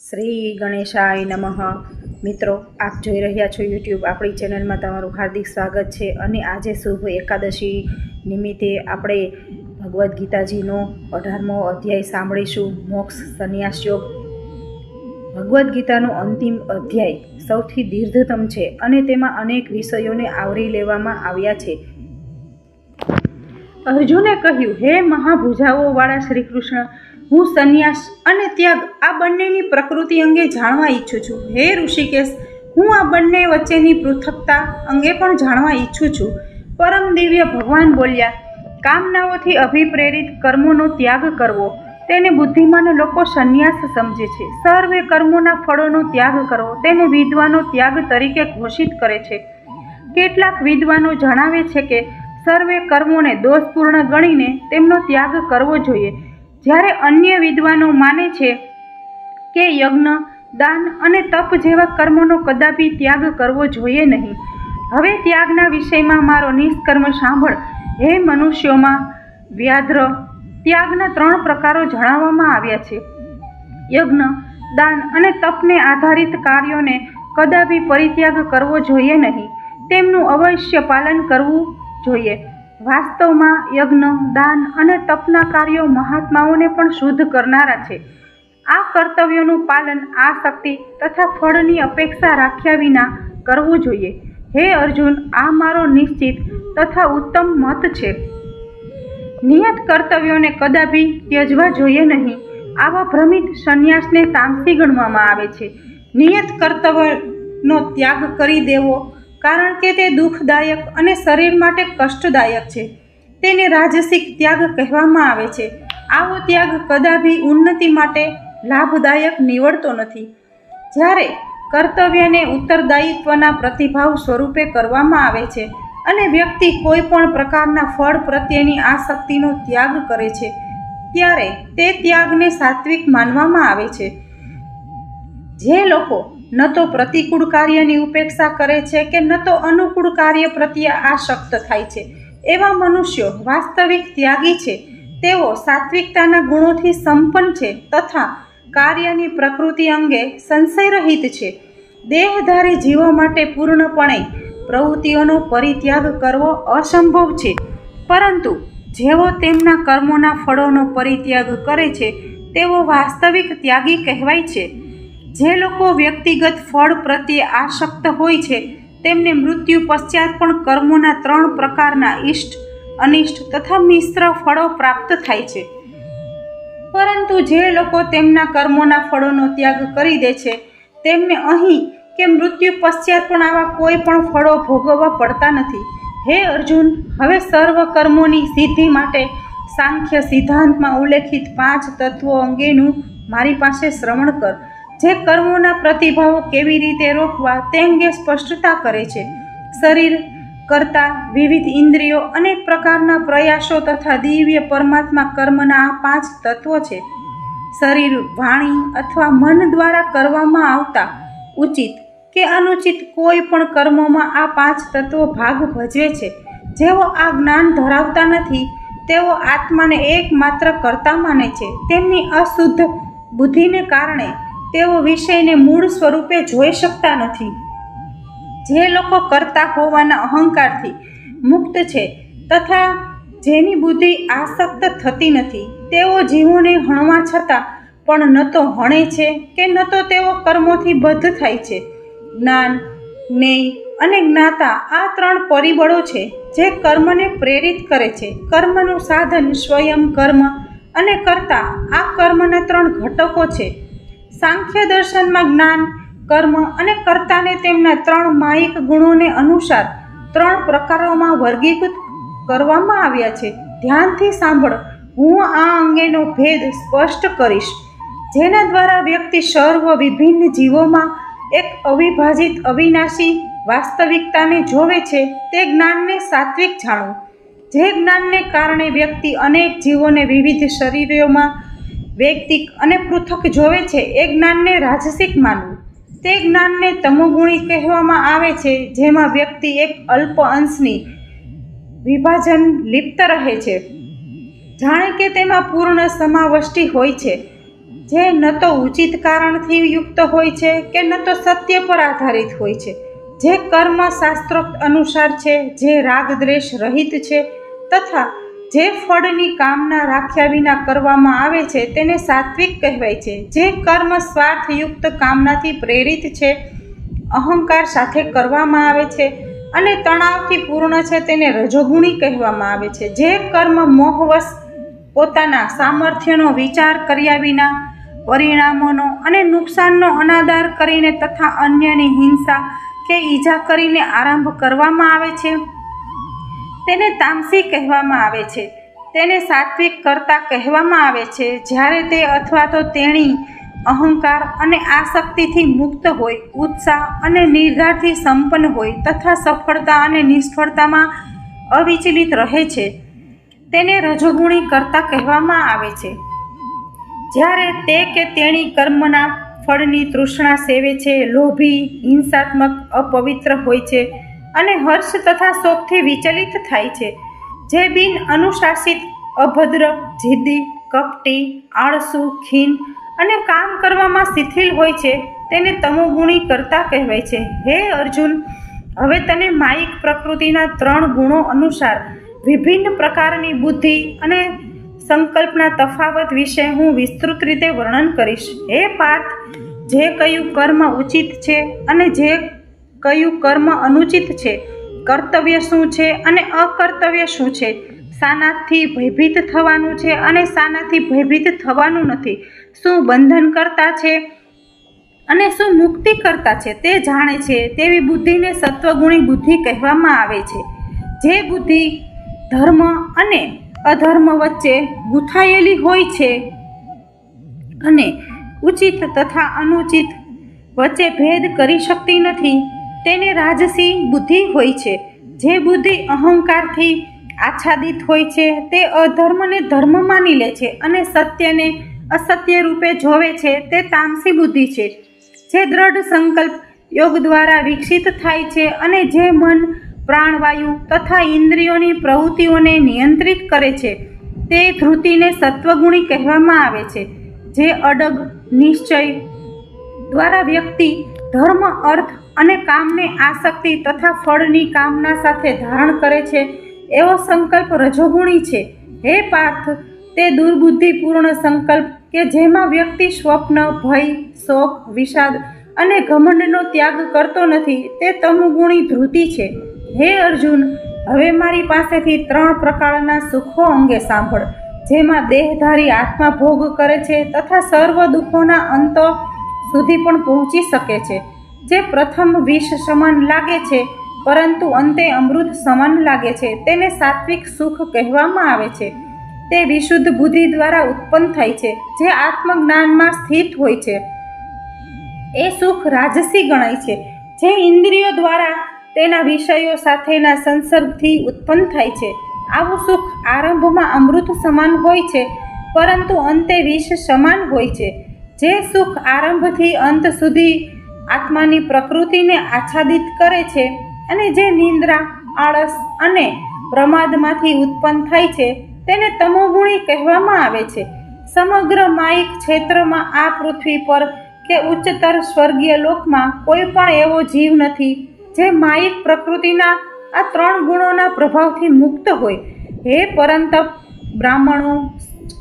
શ્રી ગણેશાય નમઃ. મિત્રો, આપ જોઈ રહ્યા છો યુટ્યુબ આપણી ચેનલમાં તમારું હાર્દિક સ્વાગત છે અને આજે શુભ એકાદશી નિમિત્તે આપણે ભગવદ્ ગીતાજીનો અઢારમો અધ્યાય સાંભળીશું. મોક્ષ સંન્યાસ યોગ. ભગવદ્ ગીતાનો અંતિમ અધ્યાય સૌથી દીર્ઘતમ છે અને તેમાં અનેક વિષયોને આવરી લેવામાં આવ્યા છે. અર્જુને કહ્યું, હે મહાભુજાઓવાળા શ્રી કૃષ્ણ હું સંન્યાસ અને ત્યાગ આ બંનેની પ્રકૃતિ અંગે જાણવા ઈચ્છું છું. હે ઋષિકેશ, હું આ બંને વચ્ચેની પૃથકતા અંગે પણ જાણવા ઈચ્છું છું. પરમ દિવ્ય ભગવાન બોલ્યા, કામનાઓથી અભિપ્રેરિત કર્મોનો ત્યાગ કરવો. તેને બુદ્ધિમાન લોકો સંન્યાસ સમજે છે. સર્વે કર્મોના ફળોનો ત્યાગ કરવો. તેને વિદ્વાનો ત્યાગ તરીકે ઘોષિત કરે છે. કેટલાક વિદ્વાનો જણાવે છે કે, સર્વે કર્મોને દોષપૂર્ણ ગણીને તેમનો ત્યાગ કરવો જોઈએ. જ્યારે અન્ય વિદ્વાનો માને છે કે યજ્ઞ, દાન અને તપ જેવા કર્મોનો કદાપી ત્યાગ કરવો જોઈએ નહીં. હવે ત્યાગના વિષયમાં મારો નિષ્કર્મ સાંભળ. હે મનુષ્યોમાં, વ્યાધ્ર, ત્યાગના ત્રણ પ્રકારો જણાવવામાં આવ્યા છે. યજ્ઞ, દાન અને તપને આધારિત કાર્યોને કદાપી પરિત્યાગ કરવો જોઈએ નહીં. તેમનું અવશ્ય પાલન કરવું જોઈએ. વાસ્તવમાં યજ્ઞ, દાન અને તપના કાર્યો મહાત્માઓને પણ શુદ્ધ કરનારા છે. આ કર્તવ્યોનું પાલન, આ શક્તિ તથા ફળની અપેક્ષા રાખ્યા વિના કરવું જોઈએ. હે અર્જુન, આ મારો નિશ્ચિત તથા ઉત્તમ મત છે. નિયત કર્તવ્યોને કદાપી ત્યજવા જોઈએ નહીં. આવા ભ્રમિત સંન્યાસને તામસી ગણવામાં આવે છે. નિયત કર્તવ્યનો ત્યાગ કરી દેવો કારણ કે તે દુઃખદાયક અને શરીર માટે કષ્ટદાયક છે. તેને રાજસિક ત્યાગ કહેવામાં આવે છે. આવો ત્યાગ કદાપી ઉન્નતિ માટે લાભદાયક નીવડતો નથી. જ્યારે કર્તવ્યને ઉત્તરદાયિત્વના પ્રતિભાવ સ્વરૂપે કરવામાં આવે છે અને વ્યક્તિ કોઈ પણ પ્રકારના ફળ પ્રત્યેની આસક્તિનો ત્યાગ કરે છે, ત્યારે તે ત્યાગને સાત્વિક માનવામાં આવે છે. જે લોકો ન તો પ્રતિકૂળ કાર્યની ઉપેક્ષા કરે છે કે ન તો અનુકૂળ કાર્ય પ્રત્યે આશક્ત થાય છે. એવા મનુષ્યો વાસ્તવિક ત્યાગી છે. તેઓ સાત્વિકતાના ગુણોથી સંપન્ન છે તથા કાર્યની પ્રકૃતિ અંગે સંશયરહિત છે. દેહધારી જીવો માટે પૂર્ણપણે પ્રવૃત્તિઓનો પરિત્યાગ કરવો અસંભવ છે. પરંતુ જેઓ તેમના કર્મોના ફળોનો પરિત્યાગ કરે છે, તેઓ વાસ્તવિક ત્યાગી કહેવાય છે. જે લોકો વ્યક્તિગત ફળ પ્રત્યે આસક્ત હોય છે, તેમને મૃત્યુ પશ્ચાત પણ કર્મોના ત્રણ પ્રકારના ઇષ્ટ અનિષ્ટ તથા મિશ્ર ફળો પ્રાપ્ત થાય છે. પરંતુ જે લોકો તેમના કર્મોના ફળોનો ત્યાગ કરી દે છે, તેમને અહીં કે મૃત્યુ પશ્ચાત પણ આવા કોઈ પણ ફળો ભોગવવા પડતા નથી. હે અર્જુન, હવે સર્વ કર્મોની સિદ્ધિ માટે સાંખ્ય સિદ્ધાંતમાં ઉલ્લેખિત પાંચ તત્વો અંગેનું મારી પાસે શ્રવણ કર. જે કર્મોના પ્રતિભાવો કેવી રીતે રોકવા તે અંગે સ્પષ્ટતા કરે છે. શરીર કરતા વિવિધ ઇન્દ્રિયો અનેક પ્રકારના પ્રયાસો તથા દિવ્ય પરમાત્મા કર્મના આ પાંચ તત્વો છે. શરીર વાણી અથવા મન દ્વારા કરવામાં આવતા ઉચિત કે અનુચિત કોઈ પણ કર્મોમાં આ પાંચ તત્વો ભાગ ભજવે છે. જેઓ આ જ્ઞાન ધરાવતા નથી, તેઓ આત્માને એકમાત્ર કરતા માને છે. તેમની અશુદ્ધ બુદ્ધિને કારણે તેઓ વિષયને મૂળ સ્વરૂપે જોઈ શકતા નથી. જે લોકો કરતા હોવાના અહંકારથી મુક્ત છે તથા જેની બુદ્ધિ આસક્ત થતી નથી, તેઓ જીવોને હણવા છતાં પણ ન તો હણે છે કે ન તો તેઓ કર્મોથી બદ્ધ થાય છે. જ્ઞાન, જ્ઞેય અને જ્ઞાતા આ ત્રણ પરિબળો છે જે કર્મને પ્રેરિત કરે છે. કર્મનું સાધન સ્વયં કર્મ અને કર્તા આ કર્મના ત્રણ ઘટકો છે. સાંખ્ય દર્શનમાં જ્ઞાન, કર્મ અને કર્તાને તેમના ત્રણ માયિક ગુણોને અનુસાર ત્રણ પ્રકારોમાં વર્ગીકૃત કરવામાં આવ્યા છે. ધ્યાનથી સાંભળ, હું આ અંગેનો ભેદ સ્પષ્ટ કરીશ. જેના દ્વારા વ્યક્તિ સર્વ વિભિન્ન જીવોમાં એક અવિભાજિત અવિનાશી વાસ્તવિકતાને જોવે છે તે જ્ઞાનને સાત્વિક જાણવું. જે જ્ઞાનને કારણે વ્યક્તિ અનેક જીવોને વિવિધ શરીરોમાં વૈયક્તિક અને પૃથક જોવે છે એ જ્ઞાનને રાજસિક માનવું. તે જ્ઞાનને તમોગુણી કહેવામાં આવે છે, જેમાં વ્યક્તિ એક અલ્પ અંશની વિભાજન લિપ્ત રહે છે. જાણે કે તેમાં પૂર્ણ સમાવષ્ટિ હોય છે, જે ન તો ઉચિત કારણથી યુક્ત હોય છે કે ન તો સત્ય પર આધારિત હોય છે. જે કર્મ શાસ્ત્રોક્ત અનુસાર છે, જે રાગ દ્વેષ રહિત છે, તથા જે ફળની કામના રાખ્યા વિના કરવામાં આવે છે તેને સાત્વિક કહેવાય છે. જે કર્મ સ્વાર્થયુક્ત કામનાથી પ્રેરિત છે, અહંકાર સાથે કરવામાં આવે છે અને તણાવથી પૂર્ણ છે તેને રજોગુણી કહેવામાં આવે છે. જે કર્મ મોહવશ પોતાના સામર્થ્યનો વિચાર કર્યા વિના, પરિણામોનો અને નુકસાનનો અનાદર કરીને તથા અન્યની હિંસા કે ઈજા કરીને આરંભ કરવામાં આવે છે. તેને તામસી કહેવામાં આવે છે. તેને સાત્વિક કરતા કહેવામાં આવે છે. જ્યારે તે અથવા તો તેણી અહંકાર અને આસક્તિથી મુક્ત હોય, ઉત્સાહ અને નિર્ધારથી સંપન્ન હોય તથા સફળતા અને નિષ્ફળતામાં અવિચલિત રહે છે. તેને રજોગુણી કરતા કહેવામાં આવે છે. જ્યારે તે કે તેણી કર્મના ફળની તૃષ્ણા સેવે છે, લોભી, હિંસાત્મક, અપવિત્ર હોય છે અને હર્ષ તથા શોકથી વિચલિત થાય છે. જે બિન અનુશાસિત, અભદ્ર જિદ્દી કપટી, આળસુ, ખીન અને કામ કરવામાં શિથિલ હોય છે તેને તમોગુણી કરતા કહેવાય છે. હે અર્જુન, હવે તને માયિક પ્રકૃતિના ત્રણ ગુણો અનુસાર વિભિન્ન પ્રકારની બુદ્ધિ અને સંકલ્પના તફાવત વિશે હું વિસ્તૃત રીતે વર્ણન કરીશ. હે પાર્થ, જે કયું કર્મ ઉચિત છે અને જે કયું કર્મ અનુચિત છે? કર્તવ્ય શું છે અને અકર્તવ્ય શું છે? શાનાથી ભયભીત થવાનું છે અને શાનાથી ભયભીત થવાનું નથી. શું બંધન કરતા છે અને શું મુક્તિ કરતા છે તે જાણે છે તેવી બુદ્ધિને સત્વગુણી બુદ્ધિ કહેવામાં આવે છે. જે બુદ્ધિ ધર્મ અને અધર્મ વચ્ચે ગૂંથાયેલી હોય છે અને ઉચિત તથા અનુચિત વચ્ચે ભેદ કરી શકતી નથી. તેને રાજસી બુદ્ધિ હોય છે. જે બુદ્ધિ અહંકારથી આચ્છાદિત હોય છે, તે અધર્મને ધર્મ માની લે છે અને સત્યને અસત્ય રૂપે જોવે છે, તે તામસી બુદ્ધિ છે. જે દ્રઢ સંકલ્પ યોગ દ્વારા વિકસિત થાય છે અને જે મન, પ્રાણવાયુ તથા ઇન્દ્રિયોની પ્રવૃત્તિઓને નિયંત્રિત કરે છે, તે ધૃતિને સત્વગુણી કહેવામાં આવે છે. જે અડગ, નિશ્ચય દ્વારા વ્યક્તિ ધર્મ, અર્થ અને કામને આસક્તિ તથા ફળની કામના સાથે ધારણ કરે છે, એવો સંકલ્પ રજોગુણી છે. હે પાર્થ, તે દુર્બુદ્ધિપૂર્ણ સંકલ્પ કે જેમાં વ્યક્તિ સ્વપ્ન, ભય, શોક, વિષાદ અને ઘમંડનો ત્યાગ કરતો નથી, તે તમુગુણી ધૃતિ છે. હે અર્જુન, હવે મારી પાસેથી ત્રણ પ્રકારના સુખો અંગે સાંભળ, જેમાં દેહધારી આત્મા ભોગ કરે છે તથા સર્વ દુઃખોના અંત સુધી પણ પહોંચી શકે છે. જે પ્રથમ વિષ સમાન લાગે છે, પરંતુ અંતે અમૃત સમાન લાગે છે, તેને સાત્વિક સુખ કહેવામાં આવે છે. તે વિશુદ્ધ બુદ્ધિ દ્વારા ઉત્પન્ન થાય છે, જે આત્મજ્ઞાનમાં સ્થિત હોય છે. એ સુખ રાજસી ગણાય છે, જે ઇન્દ્રિયો દ્વારા તેના વિષયો સાથેના સંસર્ગથી ઉત્પન્ન થાય છે. આવું સુખ આરંભમાં અમૃત સમાન હોય છે, પરંતુ અંતે વિષ સમાન હોય છે. જે સુખ આરંભથી અંત સુધી આત્માની પ્રકૃતિને આચ્છાદિત કરે છે અને જે નિંદ્રા, આળસ અને પ્રમાદમાંથી ઉત્પન્ન થાય છે, તેને તમોગુણી કહેવામાં આવે છે. સમગ્ર માયિક ક્ષેત્રમાં આ પૃથ્વી પર કે ઉચ્ચતર સ્વર્ગીય લોકમાં કોઈ પણ એવો જીવ નથી, જે માયિક પ્રકૃતિના આ ત્રણ ગુણોના પ્રભાવથી મુક્ત હોય. હે પરંતપ બ્રાહ્મણો,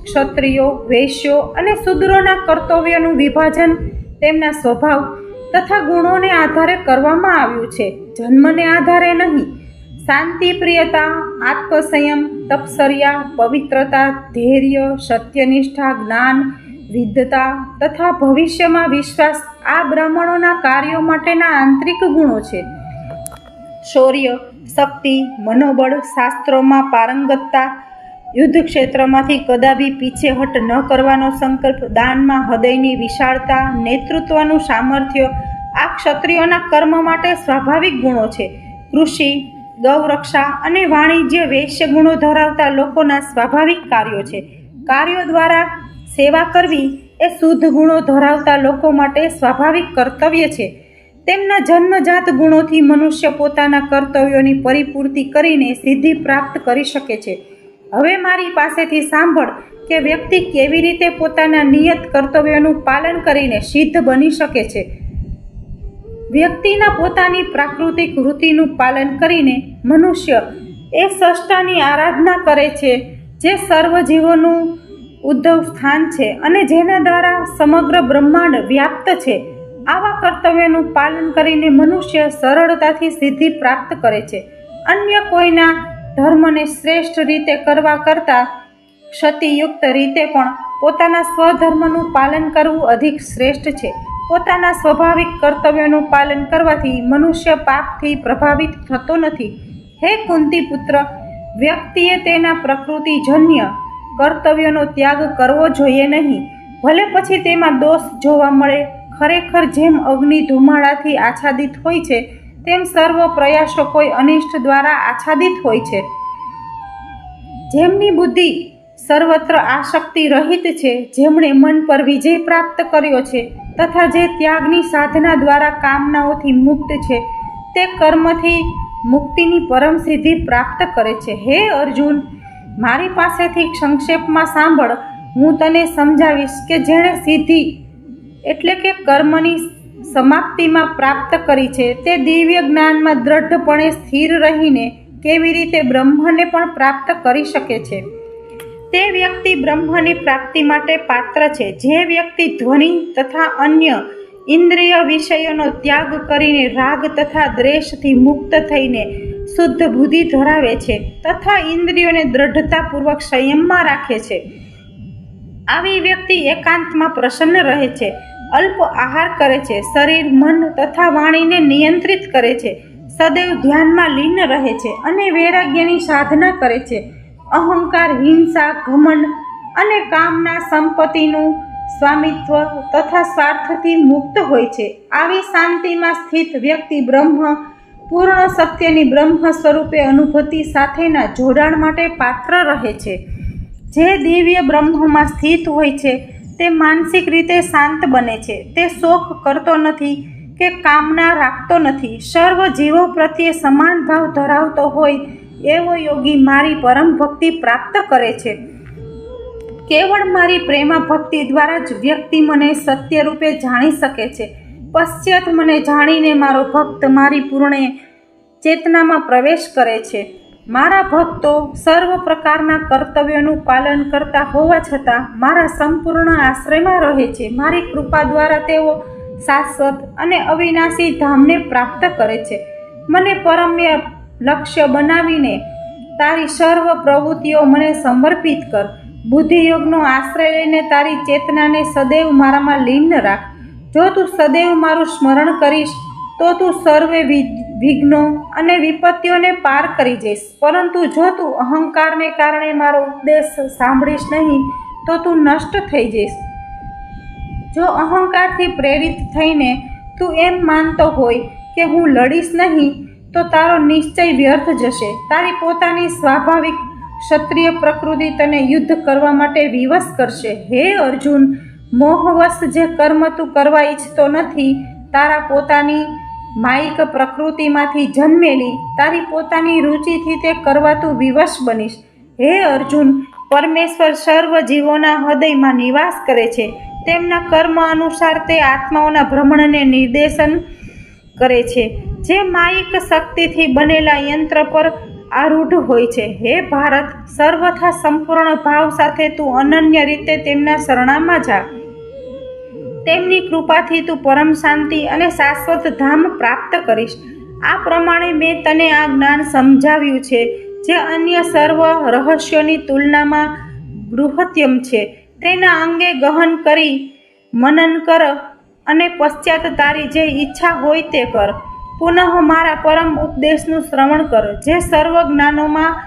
ક્ષત્રિયો, વૈશ્યો અને શૂદ્રોના કર્તવ્યનું વિભાજન તેમના સ્વભાવ તથા ગુણોને આધારે કરવામાં આવ્યું છે. જન્મને આધારે નહીં. શાંતિ પ્રિયતા આત્મસંયમ તપસર્યા પવિત્રતા, ધૈર્ય, સત્યનિષ્ઠા, જ્ઞાન, વિદ્ધતા તથા ભવિષ્યમાં વિશ્વાસ આ બ્રાહ્મણોના કાર્યો માટેના આંતરિક ગુણો છે. શૌર્ય, શક્તિ, મનોબળ, શાસ્ત્રોમાં પારંગતતા યુદ્ધ ક્ષેત્રમાંથી કદાપી પીછેહટ ન કરવાનો સંકલ્પ દાનમાં હૃદયની વિશાળતા, નેતૃત્વનું સામર્થ્ય, આ ક્ષત્રિયોના કર્મ માટે સ્વાભાવિક ગુણો છે. કૃષિ, ગૌરક્ષા અને વાણિજ્ય વૈશ્ય ગુણો ધરાવતા લોકોના સ્વાભાવિક કાર્યો છે. કાર્યો દ્વારા સેવા કરવી એ શુદ્ધ ગુણો ધરાવતા લોકો માટે સ્વાભાવિક કર્તવ્ય છે. તેમના જન્મજાત ગુણોથી મનુષ્ય પોતાના કર્તવ્યોની પરિપૂર્તિ કરીને સિદ્ધિ પ્રાપ્ત કરી શકે છે. હવે મારી પાસેથી સાંભળ કે વ્યક્તિ કેવી રીતે પોતાના નિયત કર્તવ્યોનું પાલન કરીને સિદ્ધ બની શકે છે. વ્યક્તિના પોતાની પ્રાકૃતિક વૃત્તિનું પાલન કરીને મનુષ્ય એ સષ્ટાની આરાધના કરે છે, જે સર્વ જીવોનું ઉદ્ભવ સ્થાન છે અને જેના દ્વારા સમગ્ર બ્રહ્માંડ વ્યાપ્ત છે. આવા કર્તવ્યનું પાલન કરીને મનુષ્ય સરળતાથી સિદ્ધિ પ્રાપ્ત કરે છે. અન્ય કોઈના ધર્મને શ્રેષ્ઠ રીતે કરવા કરતાં ક્ષતિયુક્ત રીતે પણ પોતાના સ્વધર્મનું પાલન કરવું અધિક શ્રેષ્ઠ છે. પોતાના સ્વાભાવિક કર્તવ્યોનું પાલન કરવાથી મનુષ્ય પાપથી પ્રભાવિત થતો નથી. હે કુંતી પુત્ર વ્યક્તિએ તેના પ્રકૃતિજન્ય કર્તવ્યોનો ત્યાગ કરવો જોઈએ નહીં. ભલે પછી તેમાં દોષ જોવા મળે, ખરેખર જેમ અગ્નિ ધુમાડાથી આચ્છાદિત હોય છે તેમ સર્વ પ્રયાસો કોઈ અનિષ્ટ દ્વારા આચ્છાદિત હોય છે. જેમની બુદ્ધિ સર્વત્ર આશક્તિ રહિત છે, જેમણે મન પર વિજય પ્રાપ્ત કર્યો છે તથા જે ત્યાગની સાધના દ્વારા કામનાઓથી મુક્ત છે, તે કર્મથી મુક્તિની પરમ સિદ્ધિ પ્રાપ્ત કરે છે. હે અર્જુન, મારી પાસેથી સંક્ષેપમાં સાંભળ. હું તને સમજાવીશ કે જેણે સિદ્ધિ એટલે કે કર્મની સમાપ્તિમાં પ્રાપ્ત કરી છે. તે દિવ્ય જ્ઞાનમાં દ્રઢપણે સ્થિર રહીને કેવી રીતે બ્રહ્મને પણ પ્રાપ્ત કરી શકે છે? તે વ્યક્તિ બ્રહ્મની પ્રાપ્તિ માટે પાત્ર છે. જે વ્યક્તિ ધ્વનિ તથા અન્ય ઇન્દ્રિય વિષયોનો ત્યાગ કરીને રાગ તથા દ્વેષથી મુક્ત થઈને શુદ્ધ બુદ્ધિ ધરાવે છે તથા ઇન્દ્રિયોને દ્રઢતાપૂર્વક સંયમમાં રાખે છે. આવી વ્યક્તિ એકાંતમાં પ્રસન્ન રહે છે. અલ્પ આહાર કરે છે. શરીર, મન તથા વાણીને નિયંત્રિત કરે છે. સદૈવ ધ્યાનમાં લીન રહે છે અને વૈરાગ્યની સાધના કરે છે. અહંકાર, હિંસા, ઘમંડ અને કામના સંપત્તિનું સ્વામિત્વ તથા સ્વાર્થથી મુક્ત હોય છે. આવી શાંતિમાં સ્થિત વ્યક્તિ બ્રહ્મ, પૂર્ણ સત્યની બ્રહ્મ સ્વરૂપે અનુભૂતિ સાથેના જોડાણ માટે પાત્ર રહે છે. જે દિવ્ય બ્રહ્મમાં સ્થિત હોય છે તે માનસિક રીતે શાંત બને છે. તે શોખ કરતો નથી કે કામના રાખતો નથી. સર્વ જીવો પ્રત્યે સમાન ભાવ ધરાવતો હોય એવો યોગી મારી પરમ ભક્તિ પ્રાપ્ત કરે છે. કેવળ મારી પ્રેમા ભક્તિ દ્વારા જ વ્યક્તિ મને સત્ય રૂપે જાણી શકે છે. પશ્ચાત મને જાણીને મારો ભક્ત મારી પૂર્ણે ચેતનામાં પ્રવેશ કરે છે. મારા ભક્તો સર્વ પ્રકારના કર્તવ્યોનું પાલન કરતા હોવા છતાં મારા સંપૂર્ણ આશ્રયમાં રહે છે. મારી કૃપા દ્વારા તેઓ શાશ્વત અને અવિનાશી ધામને પ્રાપ્ત કરે છે. મને પરમ્ય લક્ષ્ય બનાવીને તારી સર્વ પ્રવૃત્તિઓ મને સમર્પિત કર. બુદ્ધિયોગનો આશ્રય લઈને તારી ચેતનાને સદૈવ મારામાં લીન રાખ. જો તું સદૈવ મારું સ્મરણ કરીશ તો તું સર્વે વિઘ્નો અને વિપત્તિઓને પાર કરી જઈશ. પરંતુ જો તું અહંકારને કારણે મારો ઉપદેશ સાંભળીશ નહીં, તો તું નષ્ટ થઈ જઈશ. જો અહંકારથી પ્રેરિત થઈને તું એમ માનતો હોય કે હું લડીશ નહીં, તો તારો નિશ્ચય વ્યર્થ જશે. તારી પોતાની સ્વાભાવિક ક્ષત્રિય પ્રકૃતિ તને યુદ્ધ કરવા માટે વિવશ કરશે. હે અર્જુન, મોહવશ જે કર્મ તું કરવા ઈચ્છતો નથી, તારા પોતાની માયિક પ્રકૃતિમાંથી જન્મેલી, તારી પોતાની રુચિથી તે કરવા તું વિવશ બનીશ. હે અર્જુન, પરમેશ્વર સર્વ જીવોના હૃદયમાં નિવાસ કરે છે. તેમના કર્મ અનુસાર તે આત્માઓના ભ્રમણને નિર્દેશન કરે છે. જે માયિક શક્તિથી બનેલા યંત્ર પર આરૂઢ હોય છે. હે ભારત, સર્વથા સંપૂર્ણ ભાવ સાથે તું અનન્ય રીતે તેમના શરણામાં જા. તેમની કૃપાથી તું પરમ શાંતિ અને શાશ્વત ધામ પ્રાપ્ત કરીશ. આ પ્રમાણે મેં તને આ જ્ઞાન સમજાવ્યું છે, જે અન્ય સર્વ રહસ્યોની તુલનામાં બૃહત્યમ છે. તેના અંગે ગહન કરી, મનન કર અને પશ્ચાત તારી જે ઈચ્છા હોય તે કર. પુનઃ મારા પરમ ઉપદેશનું શ્રવણ કર, જે સર્વ જ્ઞાનોમાં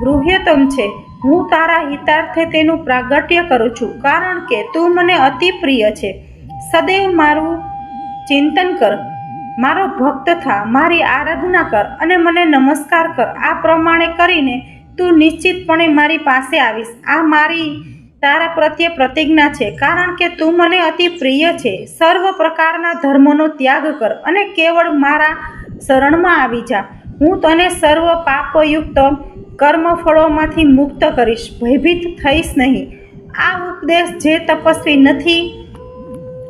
બૃહ્યતમ છે. હું તારા હિતાર્થે તેનું પ્રાગટ્ય કરું છું, કારણ કે તું મને અતિ પ્રિય છે. સદૈવ મારું ચિંતન કર, મારો ભક્ત થા, મારી આરાધના કર અને મને નમસ્કાર કર. આ પ્રમાણે કરીને તું નિશ્ચિતપણે મારી પાસે આવીશ. આ મારી, તારા પ્રત્યે પ્રતિજ્ઞા છે, કારણ કે તું મને અતિ પ્રિય છે. સર્વ પ્રકારના ધર્મનો ત્યાગ કર અને કેવળ મારા શરણમાં આવી જા. હું તને સર્વ પાપયુક્ત કર્મફળોમાંથી મુક્ત કરીશ. ભયભીત થઈશ નહીં. આ ઉપદેશ જે તપસ્વી નથી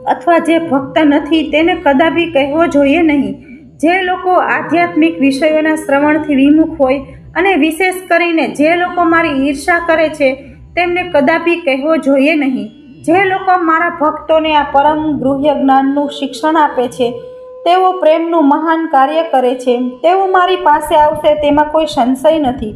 અથવા જે ભક્ત નથી તેને કદાપી કહેવો જોઈએ નહીં. જે લોકો આધ્યાત્મિક વિષયોના શ્રવણથી વિમુખ હોય અને વિશેષ કરીને જે લોકો મારી ઈર્ષા કરે છે તેમને કદાપી કહેવો જોઈએ નહીં. જે લોકો મારા ભક્તોને આ પરમ ગૃહ્ય જ્ઞાનનું શિક્ષણ આપે છે, તેઓ પ્રેમનું મહાન કાર્ય કરે છે, તેઓ મારી પાસે આવશે તેમાં કોઈ સંશય નથી.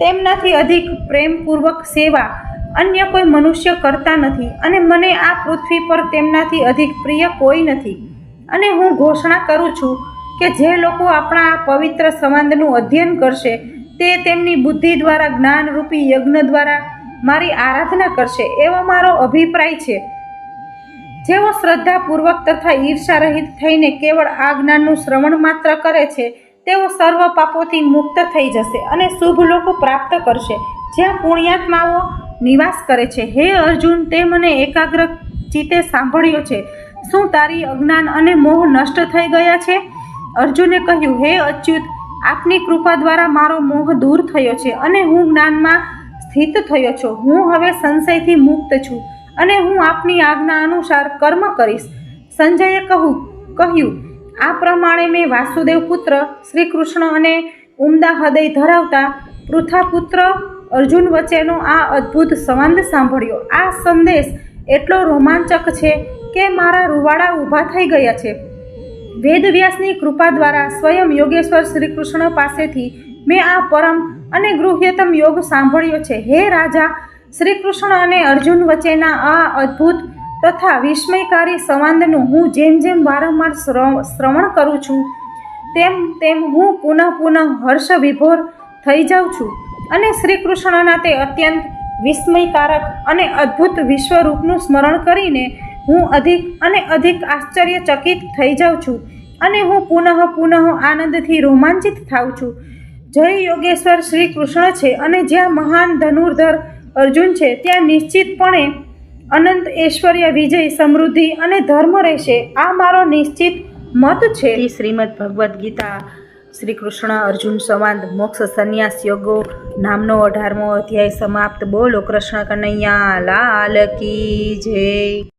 તેમનાથી અધિક પ્રેમપૂર્વક સેવા અન્ય કોઈ મનુષ્ય કરતા નથી અને મને આ પૃથ્વી પર તેમનાથી અધિક પ્રિય કોઈ નથી. અને હું ઘોષણા કરું છું કે જે લોકો આપણા આ પવિત્ર સંવાદનું અધ્યયન કરશે, તે તેમની બુદ્ધિ દ્વારા, જ્ઞાનરૂપી યજ્ઞ દ્વારા મારી આરાધના કરશે, એવો મારો અભિપ્રાય છે. જેઓ શ્રદ્ધાપૂર્વક તથા ઈર્ષા રહિત થઈને કેવળ આ જ્ઞાનનું શ્રવણ માત્ર કરે છે, તેઓ સર્વ પાપોથી મુક્ત થઈ જશે અને શુભ લોકો પ્રાપ્ત કરશે. જ્યાં પુણ્યાત્માઓ નિવાસ કરે છે. હે અર્જુન, તે મને એકાગ્ર ચિત્તે સાંભળ્યો છે. શું તારી અજ્ઞાન અને મોહ નષ્ટ થઈ ગયા છે? અર્જુને કહ્યું, હે અચ્યુત, આપની કૃપા દ્વારા મારો મોહ દૂર થયો છે અને હું જ્ઞાનમાં સ્થિત થયો છું. હું હવે સંશયથી મુક્ત છું અને હું આપની આજ્ઞા અનુસાર કર્મ કરીશ. સંજયે કહું કહ્યું, આ પ્રમાણે મેં વાસુદેવ પુત્ર શ્રી કૃષ્ણ અને ઉમદા હૃદય ધરાવતા પૃથાપુત્ર અર્જુન વચ્ચેનો આ અદ્ભુત સંવાદ સાંભળ્યો. આ સંદેશ એટલો રોમાંચક છે કે મારા રૂવાડા ઊભા થઈ ગયા છે. વેદવ્યાસની કૃપા દ્વારા સ્વયં યોગેશ્વર શ્રી કૃષ્ણ પાસેથી મેં આ પરમ અને ગૃહ્યતમ યોગ સાંભળ્યો છે. હે રાજા શ્રી કૃષ્ણ અને અર્જુન વચ્ચેના આ અદ્ભુત તથા વિસ્મયકારી સંવાદનું હું જેમ જેમ વારંવાર શ્રવ- શ્રવણ કરું છું, તેમ તેમ હું પુનઃ પુનઃ હર્ષ વિભોર થઈ જાઉં છું. અને શ્રી કૃષ્ણના તે અત્યંત વિસ્મયકારક અને અદ્ભુત વિશ્વરૂપનું સ્મરણ કરીને હું અધિક અને અધિક આશ્ચર્યચકિત થઈ જાઉં છું અને હું પુનઃ પુનઃ આનંદથી રોમાંચિત થાઉં છું. જય યોગેશ્વર શ્રી કૃષ્ણ છે અને જ્યાં મહાન ધનુર્ધર અર્જુન છે, ત્યાં નિશ્ચિતપણે અનંત ઐશ્વર્ય વિજય સમૃદ્ધિ અને ધર્મ રહેશે. આ મારો નિશ્ચિત મત છે. શ્રીમદ ભગવદ્ ગીતા શ્રી કૃષ્ણ અર્જુન, સંવાદ, મોક્ષ, સંન્યાસ, યોગો નામનો અઢારમો અધ્યાય સમાપ્ત. બોલો કૃષ્ણ કનૈયા, લાલ કી જય.